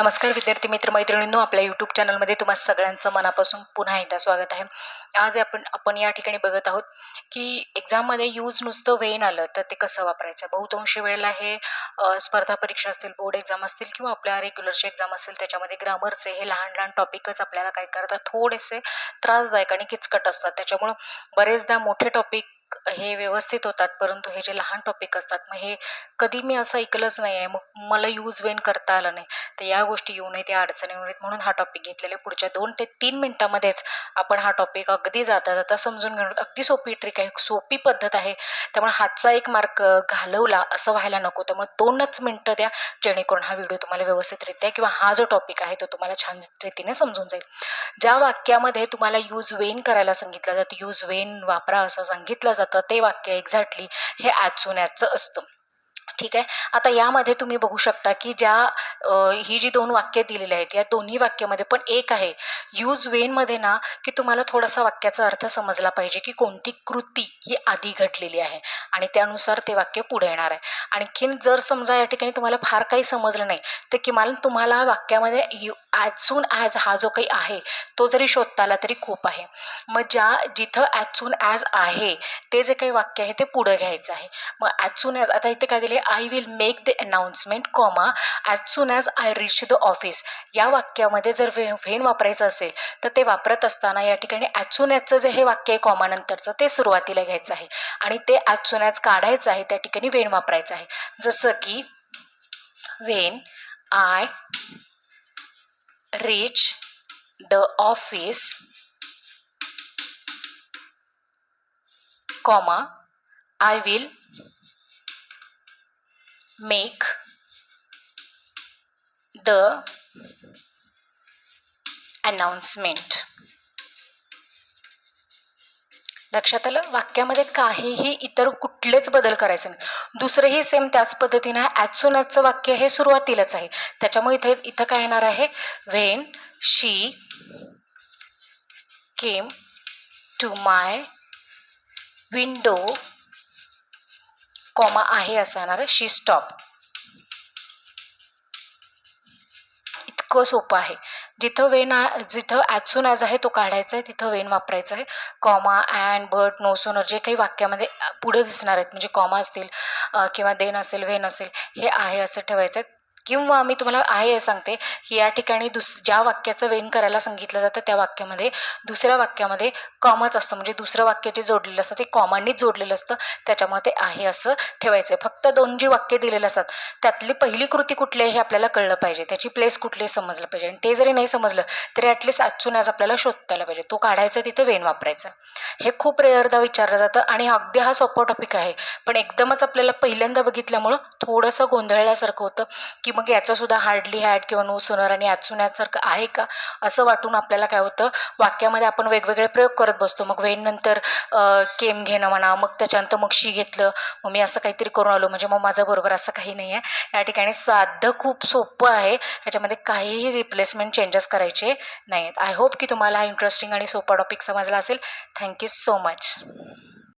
नमस्कार विद्यार्थी मित्र मैत्रिणींनो आपल्या यूट्यूब चॅनलमध्ये तुम्हा सगळ्यांचं मनापासून पुन्हा एकदा स्वागत आहे. आज आपण आपण या ठिकाणी बघत आहोत की एक्झाममध्ये यूज नुसतं वेन आलं तर ते कसं वापरायचं? बहुतांश वेळेला हे स्पर्धा परीक्षा असतील बोर्ड एक्झाम असतील किंवा आपल्या रेग्युलरचे एक्झाम असतील त्याच्यामध्ये ग्रामरचे हे लहान लहान टॉपिकच आपल्याला काय करतात थोडेसे त्रासदायक आणि किचकट असतात. त्याच्यामुळं बरेचदा मोठे टॉपिक हे व्यवस्थित होतात परंतु हे जे लहान टॉपिक असतात मग हे कधी मी असं ऐकलंच नाही आहे मग मला यूज वेन करता आलं नाही. तर या गोष्टी येऊ नये या अडचणी येऊ नयेत म्हणून हा टॉपिक घेतलेला आहे. पुढच्या दोन ते तीन मिनटामध्येच आपण हा टॉपिक अगदी जाता जाता समजून घेणार अगदी सोपी ट्रिक आहे सोपी पद्धत आहे. त्यामुळे हातचा एक मार्क घालवला असं व्हायला नको. त्यामुळे दोनच मिनटं द्या जेणेकरून हा व्हिडिओ तुम्हाला व्यवस्थितरित्या किंवा हा जो टॉपिक आहे तो तुम्हाला छान रीतीने समजून जाईल. ज्या वाक्यामध्ये तुम्हाला यूज वेन करायला सांगितलं जातं यूज वेन वापरा असं सांगितलं जातं ते वाक्य एक्झॅक्टली हे ॲचुन्याचं असतं. ठीक आहे? आता यामध्ये तुम्ही बघू शकता की ज्या ही जी दोन वाक्य दिलेली आहेत या दोन्ही वाक्यामध्ये पण एक आहे. यूज वेनमध्ये ना की तुम्हाला थोडासा वाक्याचा अर्थ समजला पाहिजे की कोणती कृती ही आधी घडलेली आहे आणि त्यानुसार ते वाक्य पुढे येणार आहे. आणखीन जर समजा या ठिकाणी तुम्हाला फार काही समजलं नाही तर किमान तुम्हाला वाक्यामध्ये यू ॲज सून ॲज हा जो काही आहे तो जरी शोधता आला तरी खूप आहे. मग ज्या जिथं ॲज सून ॲज आहे ते जे काही वाक्य आहे ते पुढं घ्यायचं आहे. मग ॲज सून ॲज आता इथे काय दिले I will make the announcement comma as soon as I reach the office या वाक्यामध्ये जर वे व्हेन वापरायचं असेल तर ते वापरत असताना या ठिकाणी ॲज सून ॲजचं जे हे वाक्य आहे कॉमानंतरचं ते सुरुवातीला घ्यायचं आहे. आणि ते ॲज सून ॲज काढायचं आहे त्या ठिकाणी व्हेन वापरायचं आहे. जसं की when I reach the office comma I will make the announcement. लक्षात आलं? वाक्यामध्ये काहीही इतर कुठलेच बदल करायचे नाही दुसरंही सेम त्याच पद्धतीनं ॲज सोन ॲजचं वाक्य हे सुरुवातीलाच आहे. त्याच्यामुळे इथे इथं काय येणार आहे? When she came to my window comma आहे असं येणार आहे. शी स्टॉप इतकं सोपं आहे. जिथं वेन आ जिथं ॲज सून ॲज आहे तो काढायचा आहे तिथं वेन वापरायचं आहे. Comma and but no sooner जे काही वाक्यामध्ये पुढे दिसणार आहेत म्हणजे कॉमा असतील किंवा देन असेल वेन असेल हे आहे असं ठेवायचं आहे. किंवा मी तुम्हाला आहे हे सांगते की या ठिकाणी दुस ज्या वाक्याचं वेन करायला सांगितलं जातं त्या वाक्यामध्ये दुसऱ्या वाक्यामध्ये कॉमच असतं. म्हणजे दुसरं वाक्य जे जोडलेलं असतं ते कॉमांनीच जोडलेलं असतं. त्याच्यामुळे ते आहे असं ठेवायचं आहे फक्त दोन जी वाक्य दिलेलं असतात त्यातली पहिली कृती कुठली आहे हे आपल्याला कळलं पाहिजे. त्याची प्लेस कुठली आहे समजलं पाहिजे. आणि ते जरी नाही समजलं तरी ॲटलिस्ट आजून आज आपल्याला शोधता पाहिजे. तो काढायचा तिथे वेन वापरायचा हे खूप रेअरदा विचारलं जातं आणि अगदी हा सोपा टॉपिक आहे. पण एकदमच आपल्याला पहिल्यांदा बघितल्यामुळं थोडंसं गोंधळल्यासारखं होतं की की मग याचंसुद्धा हार्डली हॅड किंवा नो सोनर आणि ॲचुन्यासारखं आहे का? असं वाटून आपल्याला काय होतं? वाक्यामध्ये आपण वेगवेगळे प्रयोग करत बसतो. मग वेन नंतर केम घेणं म्हणा मग त्याच्यानंतर मग शी घेतलं मग मी असं काहीतरी करून आलो. म्हणजे मग माझं बरोबर असं काही नाही आहे. या ठिकाणी साधं खूप सोपं आहे. ह्याच्यामध्ये काहीही रिप्लेसमेंट चेंजेस करायचे नाही आहेत आय होप की तुम्हाला हा इंटरेस्टिंग आणि सोपा टॉपिक समजला असेल. Thank you so much